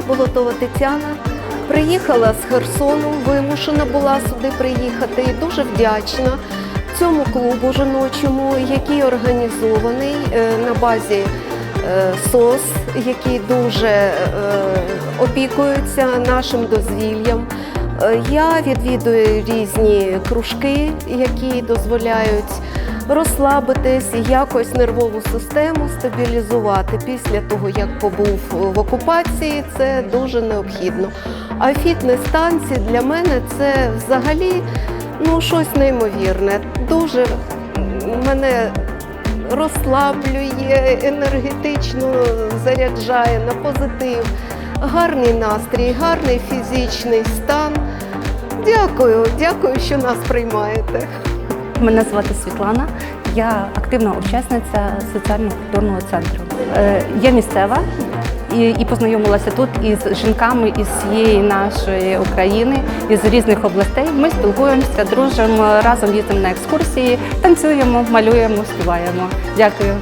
Я Болотова Тетяна. Приїхала з Херсону, вимушена була сюди приїхати і дуже вдячна цьому клубу жіночому, який організований е, на базі е, СОС, які дуже е, опікуються нашим дозвіллям. Я відвідую різні кружки, які дозволяють розслабитись якось нервову систему стабілізувати після того, як побув в окупації. Це дуже необхідно. А фітнес-танці для мене це взагалі ну, щось неймовірне. Дуже мене розслаблює, енергетично заряджає на позитив, гарний настрій, гарний фізичний стан. Дякую, дякую, що нас приймаєте. Мене звати Світлана. Я активна учасниця соціально-культурного центру. Е, Я місцева і, і познайомилася тут із жінками із всієї нашої України, із різних областей. Ми спілкуємося, дружимо, разом їздимо на екскурсії, танцюємо, малюємо, співаємо. Дякую.